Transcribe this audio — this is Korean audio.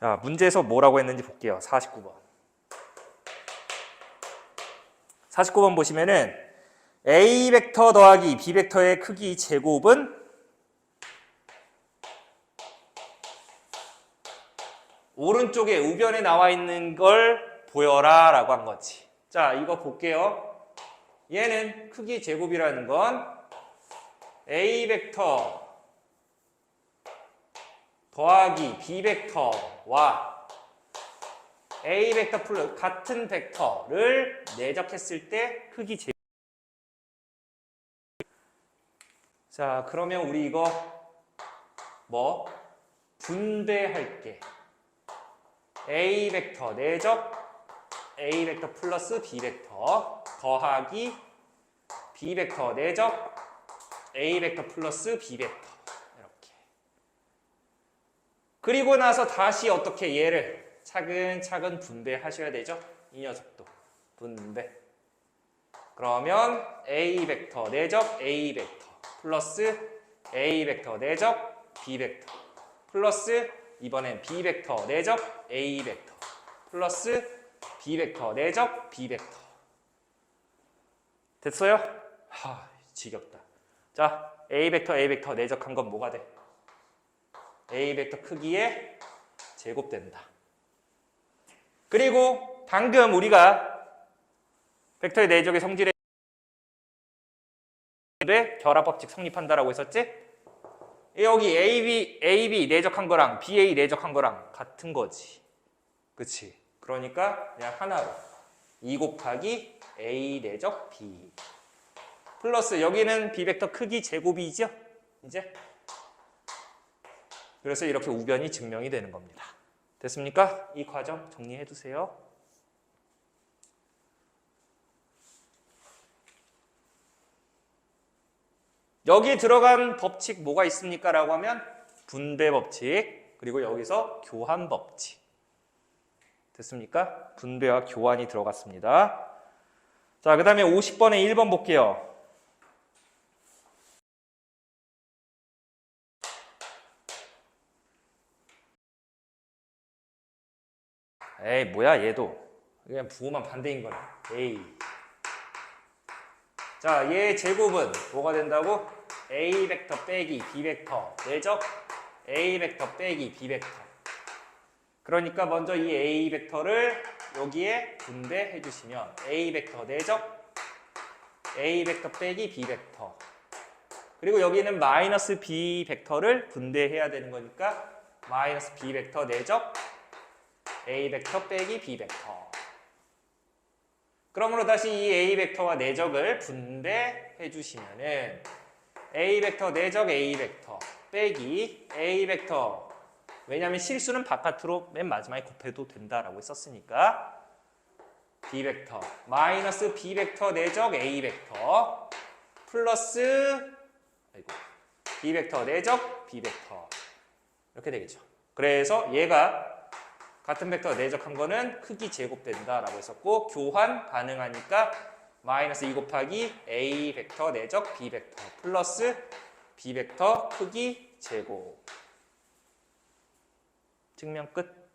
자, 문제에서 뭐라고 했는지 볼게요. 49번. 49번 보시면은 A 벡터 더하기 B 벡터의 크기 제곱은 오른쪽에 우변에 나와 있는 걸 보여라 라고 한 거지. 자, 이거 볼게요. 얘는 크기 제곱이라는 건 A 벡터 더하기 B 벡터와 A 벡터 플러스 같은 벡터를 내적했을 때 크기 제곱. 자, 그러면 우리 이거 뭐 분배할게. A 벡터 내적 A 벡터 플러스 B 벡터 더하기 B 벡터 내적 A 벡터 플러스 B 벡터. 그리고 나서 다시 어떻게 얘를 차근차근 분배하셔야 되죠. 이 녀석도 분배. 그러면 A 벡터 내적 A 벡터 플러스 A 벡터 내적 B 벡터 플러스 이번엔 B 벡터 내적 A 벡터 플러스 B 벡터 내적 B 벡터 됐어요? 하 지겹다. 자 A 벡터 A 벡터 내적한 건 뭐가 돼? A 벡터 크기에 제곱된다. 그리고 방금 우리가 벡터의 내적의 성질에 결합 법칙 성립한다라고 했었지? 여기 AB, AB 내적한 거랑 BA 내적한 거랑 같은 거지. 그치? 그러니까 그냥 하나로 2 곱하기 A 내적 B 플러스 여기는 B 벡터 크기 제곱이죠? 이제? 그래서 이렇게 우변이 증명이 되는 겁니다. 됐습니까? 이 과정 정리해 두세요. 여기 들어간 법칙 뭐가 있습니까? 라고 하면 분배 법칙 그리고 여기서 교환 법칙 됐습니까? 분배와 교환이 들어갔습니다. 자, 그 다음에 50번에 1번 볼게요. 에이, 뭐야, 얘도. 그냥 부호만 반대인 거네. A. 자, 얘 제곱은 뭐가 된다고? A 벡터 빼기 B 벡터 내적 A 벡터 빼기 B 벡터. 그러니까 먼저 이 A 벡터를 여기에 분배해 주시면 A 벡터 내적 A 벡터 빼기 B 벡터. 그리고 여기는 마이너스 B 벡터를 분배해야 되는 거니까 마이너스 B 벡터 내적 A 벡터 빼기 B 벡터. 그러므로 다시 이 A 벡터와 내적을 분배해 주시면은 A 벡터 내적 A 벡터 빼기 A 벡터 왜냐하면 실수는 바깥으로 맨 마지막에 곱해도 된다라고 했었으니까 B 벡터 마이너스 B 벡터 내적 A 벡터 플러스 아이고 B 벡터 내적 B 벡터 이렇게 되겠죠. 그래서 얘가 같은 벡터 내적한 거는 크기 제곱된다라고 했었고 교환 가능하니까 마이너스 2 곱하기 A 벡터 내적 B 벡터 플러스 B 벡터 크기 제곱. 증명 끝